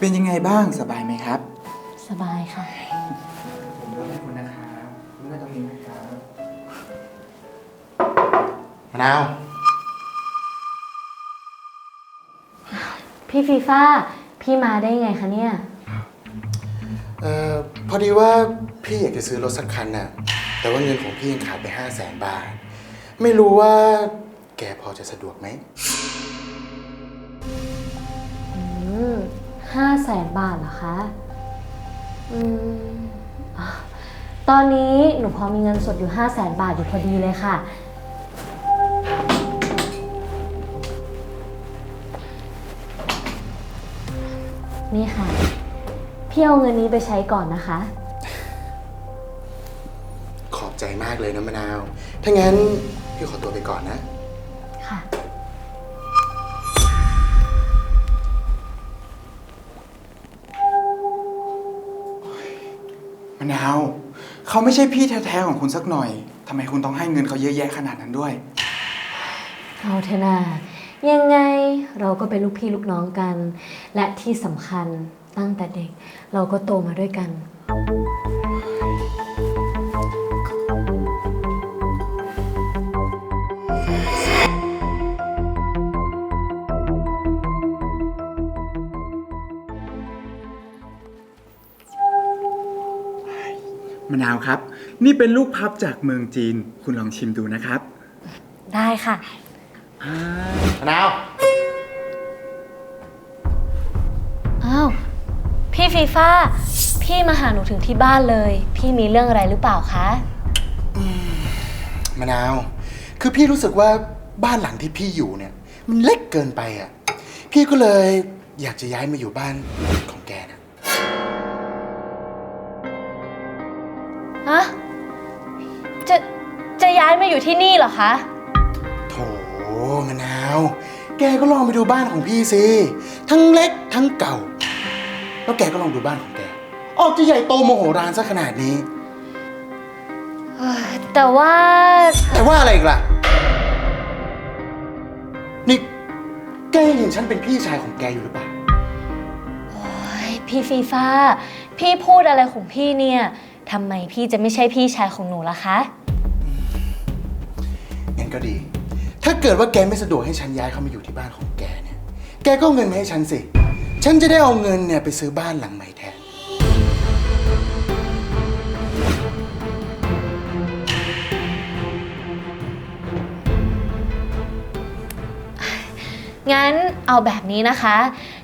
เป็นยังไงบ้างสบายไหมครับ สบายค่ะ ผมเลือกให้คุณนะครับคุณเลือกตรงนี้นะครับมะนาว พี่ฟีฟ่าพี่มาได้ไงคะเนี่ย เอ่อพอดีว่าพี่อยากจะซื้อรถสักคันน่ะ แต่ว่าเงินของพี่ยังขาดไปห้าแสนบาท ไม่รู้ว่าแกพอจะสะดวกไหมอืม ห้าแสนบาทเหรอคะ อืมอะตอนนี้หนูพอมีเงินสดอยู่ห้าแสนบาทอยู่พอดีเลยค่ะ นี่ค่ะ พี่เอาเงินนี้ไปใช้ก่อนนะคะ ขอบใจมากเลยนะมะนาว ถ้างั้นพี่ขอตัวไปก่อนนะค่ะ มะนาว เขาไม่ใช่พี่แท้ๆของคุณสักหน่อยทำไมคุณต้องให้เงินเขาเยอะแยะขนาดนั้นด้วย เอาเถอะนายังไงเราก็เป็นลูกพี่ลูกน้องกัน และที่สำคัญตั้งแต่เด็ก เราก็โตมาด้วยกัน มะนาวครับ นี่เป็นลูกพับจากเมืองจีน คุณลองชิมดูนะครับได้ค่ะ อ่ามะนาว อ้าว พี่ฟีฟ่าพี่มาหาหนูถึงที่บ้านเลย พี่มีเรื่องอะไรหรือเปล่าคะ มะนาว คือพี่รู้สึกว่าบ้านหลังที่พี่อยู่เนี่ย มันเล็กเกินไปอะ พี่ก็เลยอยากจะย้ายมาอยู่บ้านของแกนะ อยู่ที่นี่เหรอคะ โถมะนาว แกก็ลองไปดูบ้านของพี่สิ ทั้งเล็กทั้งเก่า แล้วแกก็ลองดูบ้านของแก ออกจะใหญ่โตโมโหรานซะขนาดนี้ แต่ว่าแต่ว่าอะไรอีกล่ะ นี่ แกยังเห็นฉันเป็นพี่ชายของแกอยู่หรือเปล่า โอ๊ยพี่ฟีฟ่าพี่พูดอะไรของพี่เนี่ยทำไมพี่จะไม่ใช่พี่ชายของหนูล่ะคะงั้น ก็ดี ถ้าเกิดว่าแกไม่สะดวกให้ฉันย้ายเข้ามาอยู่ที่บ้านของแกเนี่ย แกก็เอาเงินมาให้ฉันสิ ฉันจะได้เอาเงินเนี่ยไปซื้อบ้านหลังใหม่แทน งั้นเอาแบบนี้นะคะ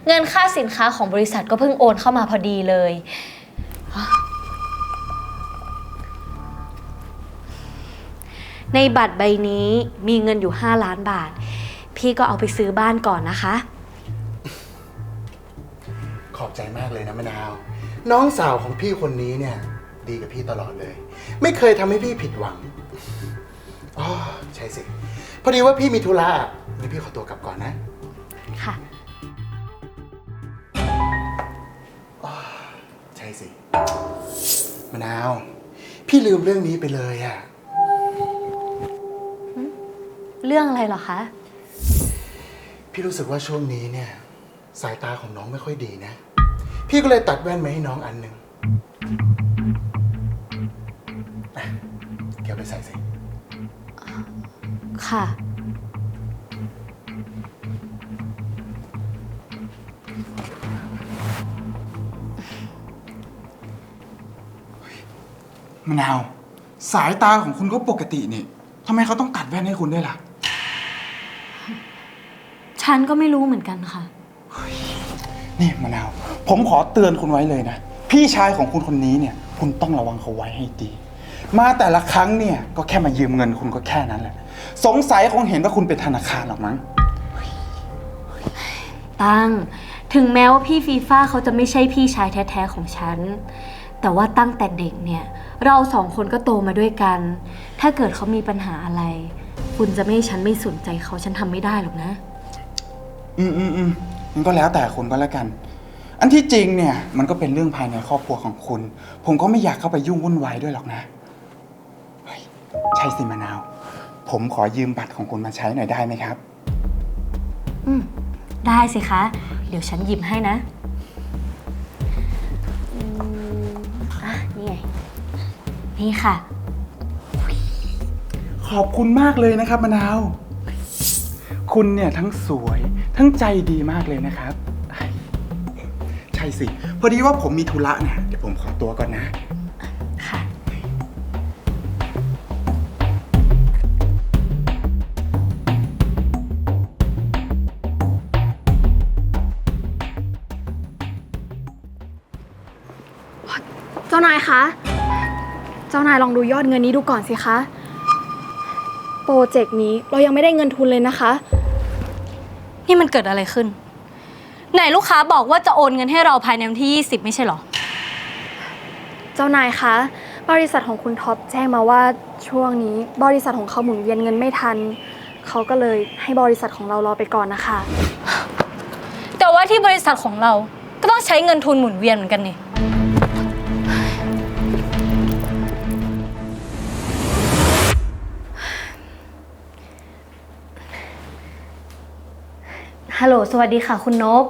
เงินค่าสินค้าของบริษัทก็เพิ่งโอนเข้ามาพอดีเลย ในบัตรใบนี้มีเงินอยู่ 5 ล้านบาท พี่ก็เอาไปซื้อบ้านก่อนนะคะ ขอบใจมากเลยนะมะนาว น้องสาวของพี่คนนี้เนี่ย ดีกับพี่ตลอดเลย ไม่เคยทำให้พี่ผิดหวังอ๋อใช่สิ พอดีว่าพี่มีธุระงั้นพี่ขอตัวกลับก่อนนะ ค่ะ ใช่สิมะนาว พี่ลืมเรื่องนี้ไปเลยอะ เรื่องอะไรเหรอคะ พี่รู้สึกว่าช่วงนี้เนี่ยสายตาของน้องไม่ค่อยดีนะ พี่ก็เลยตัดแว่นมาให้น้องอันหนึ่งอะเก็บไปใส่สิ ค่ะ มะนาว สายตาของคุณก็ปกตินี่ทำไมเขาต้องตัดแว่นให้คุณด้วยล่ะ ฉันก็ไม่รู้เหมือนกันค่ะ นี่มะนาว ผมขอเตือนคุณไว้เลยนะ พี่ชายของคุณคนนี้เนี่ย คุณต้องระวังเขาไว้ให้ดี มาแต่ละครั้งเนี่ยก็แค่มายืมเงินคุณก็แค่นั้นแหละ สงสัยคงเห็นว่าคุณเป็นธนาคารหรอกมั้ง ตั้ง ถึงแม้ว่าพี่ฟีฟ่าเขาจะไม่ใช่พี่ชายแท้ๆของฉัน แต่ว่าตั้งแต่เด็กเนี่ย เราสองคนก็โตมาด้วยกัน ถ้าเกิดเขามีปัญหาอะไร คุณจะไม่ให้ฉันไม่สนใจเขาฉันทำไม่ได้หรอกนะ อืมอืมอืมงั้นก็แล้วแต่คนก็แล้วกัน อันที่จริงเนี่ย มันก็เป็นเรื่องภายในครอบครัวของคุณ ผมก็ไม่อยากเข้าไปยุ่งวุ่นวายด้วยหรอกนะใช่สิมะนาว ผมขอยืมบัตรของคุณมาใช้หน่อยได้ไหมครับ อืม ได้สิคะ เดี๋ยวฉันหยิบให้นะอะนี่ไง นี่ค่ะ ขอบคุณมากเลยนะครับมะนาว คุณเนี่ยทั้งสวยทั้งใจดีมากเลยนะครับ ใช่สิ พอดีว่าผมมีธุระเนี่ยเดี๋ยวผมขอตัวก่อนนะ ค่ะ เจ้านายคะ เจ้านายลองดูยอดเงินนี้ดูก่อนสิคะ โปรเจกต์นี้เรายังไม่ได้เงินทุนเลยนะคะ นี่มันเกิดอะไรขึ้น ไหนลูกค้าบอกว่าจะโอนเงินให้เราภายในวันที่ 20 ไม่ใช่เหรอ เจ้านายคะ บริษัทของคุณท็อปแจ้งมาว่าช่วงนี้ บริษัทของเขาหมุนเวียนเงินไม่ทัน เขาก็เลยให้บริษัทของเรารอไปก่อนนะคะ แต่ว่าที่บริษัทของเราก็ต้องใช้เงินทุนหมุนเวียนเหมือนกันนี่ ฮัลโหล สวัสดีค่ะ คุณนบ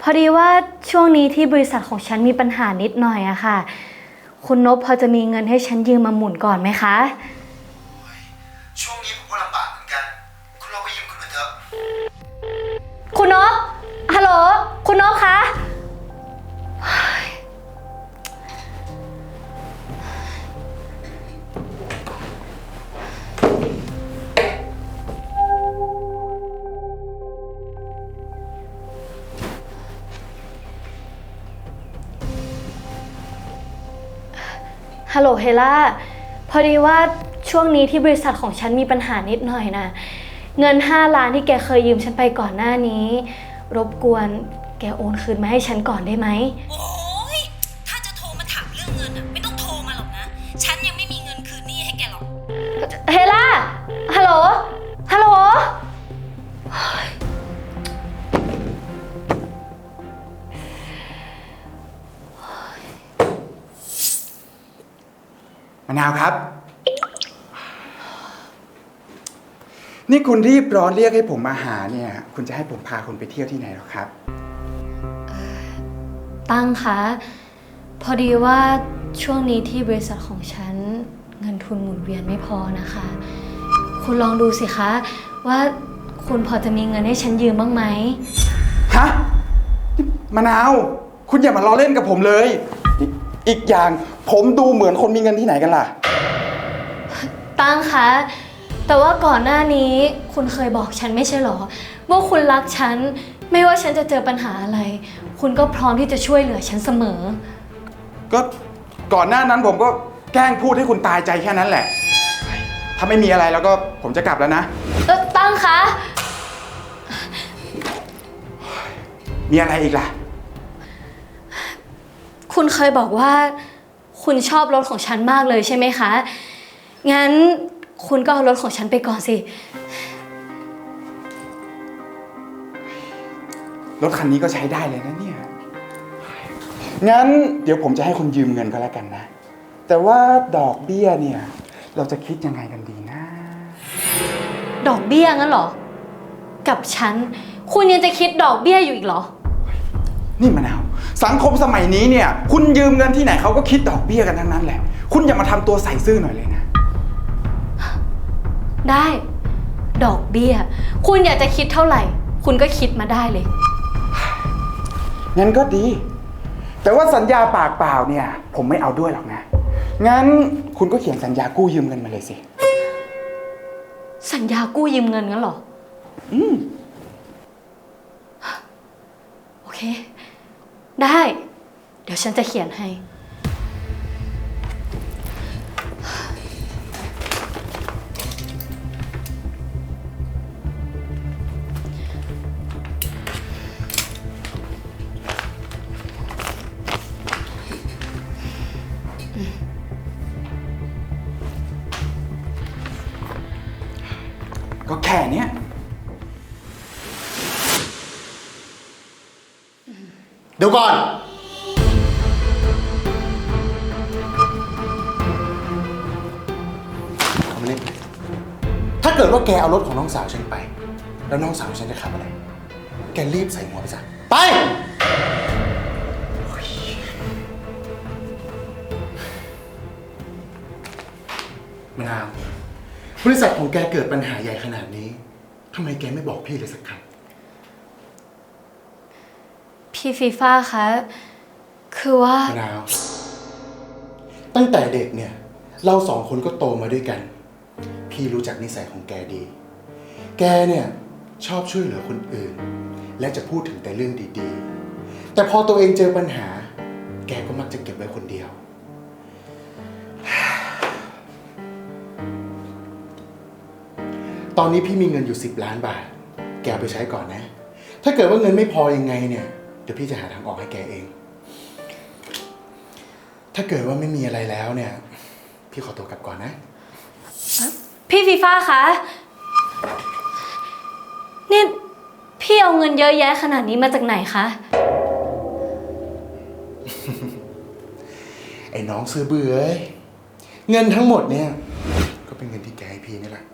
พอดีว่าช่วงนี้ที่บริษัทของฉันมีปัญหานิดหน่อยอะค่ะ คุณนบพอจะมีเงินให้ฉันยืมมาหมุนก่อนไหมคะ ช่วงนี้ผมก็ลำบากเหมือนกัน คุณเราไปยืมคนอื่นเถอะ คุณนบฮัลโหล คุณนบคะ ฮัลโหลเฮล่า พอดีว่าช่วงนี้ที่บริษัทของฉันมีปัญหานิดหน่อยนะ เงิน 5 ล้านที่แกเคยยืมฉันไปก่อนหน้านี้ รบกวนแกโอนคืนมาให้ฉันก่อนได้ไหม โอ้ยถ้าจะโทรมาถามเรื่องเงินอะ ไม่ต้องโทรมาหรอกนะ ฉันยังไม่มีเงินคืนหนี้ให้แกหรอก เฮล่า ฮัลโหลฮัลโหล มะนาวครับ นี่คุณรีบร้อนเรียกให้ผมมาหาเนี่ย คุณจะให้ผมพาคุณไปเที่ยวที่ไหนหรอครับ ตั้งคะพอดีว่าช่วงนี้ที่บริษัทของฉัน เงินทุนหมุนเวียนไม่พอนะคะ คุณลองดูสิคะว่าคุณพอจะมีเงินให้ฉันยืมบ้างไหมฮะนี่มะนาว คุณอย่ามาล้อเล่นกับผมเลย อีกอีกอย่างผมดูเหมือนคนมีเงินที่ไหนกันล่ะ ตั้งคะ แต่ว่าก่อนหน้านี้คุณเคยบอกฉันไม่ใช่หรอ ว่าคุณรักฉัน ไม่ว่าฉันจะเจอปัญหาอะไร คุณก็พร้อมที่จะช่วยเหลือฉันเสมอ ก็ก่อนหน้านั้นผมก็แกล้งพูดให้คุณตายใจแค่นั้นแหละ ถ้าไม่มีอะไรแล้วก็ผมจะกลับแล้วนะ เออตั้งคะ มีอะไรอีกล่ะ คุณเคยบอกว่า คุณชอบรถของฉันมากเลยใช่ไหมคะ งั้นคุณก็เอารถของฉันไปก่อนสิ รถคันนี้ก็ใช้ได้เลยนะเนี่ย งั้นเดี๋ยวผมจะให้คุณยืมเงินก็แล้วกันนะ แต่ว่าดอกเบี้ยเนี่ย เราจะคิดยังไงกันดีนะ ดอกเบี้ยงั้นเหรอ กับฉัน คุณยังจะคิดดอกเบี้ยอยู่อีกเหรอ นี่มะนาว สังคมสมัยนี้เนี่ย คุณยืมเงินที่ไหนเขาก็คิดดอกเบี้ยกันทั้งนั้นแหละ คุณอย่ามาทำตัวใส่ซื่อหน่อยเลยนะ ได้ ดอกเบี้ย คุณอยากจะคิดเท่าไหร่ คุณก็คิดมาได้เลย งั้นก็ดี แต่ว่าสัญญาปากเปล่าเนี่ย ผมไม่เอาด้วยหรอกนะ งั้นคุณก็เขียนสัญญากู้ยืมเงินมาเลยสิ สัญญากู้ยืมเงินงั้นเหรอ อืม โอเค ได้ เดี๋ยวฉันจะเขียนให้ ก็แค่เนี้ย เดี๋ยวก่อน เอามานี่ถ้าเกิดว่าแกเอารถของน้องสาวฉันไป แล้วน้องสาวฉันจะขับอะไร แกรีบใส่หัวไปซะไปนนาว บริษัทของแกเกิดปัญหาใหญ่ขนาดนี้ ทำไมแกไม่บอกพี่เลยสักคำ พี่ฟีฟ่าคะคือว่ามะนาว ตั้งแต่เด็กเนี่ย เราสองคนก็โตมาด้วยกัน พี่รู้จักนิสัยของแกดี แกเนี่ยชอบช่วยเหลือคนอื่น และจะพูดถึงแต่เรื่องดีๆ แต่พอตัวเองเจอปัญหา แกก็มักจะเก็บไว้คนเดียว ตอนนี้พี่มีเงินอยู่ 10 ล้านบาท แกเอาไปใช้ก่อนนะ ถ้าเกิดว่าเงินไม่พอยังไงเนี่ย เดี๋ยวพี่จะหาทางออกให้แกเอง ถ้าเกิดว่าไม่มีอะไรแล้วเนี่ย พี่ขอตัวกลับก่อนนะ พี่ฟีฟ่าคะ นี่พี่เอาเงินเยอะแยะขนาดนี้มาจากไหนคะ ไอ้น้องซื้อเบื่อเอ้ยเงินทั้งหมดเนี่ย ก็เป็นเงินที่แกให้พี่นี่แหละ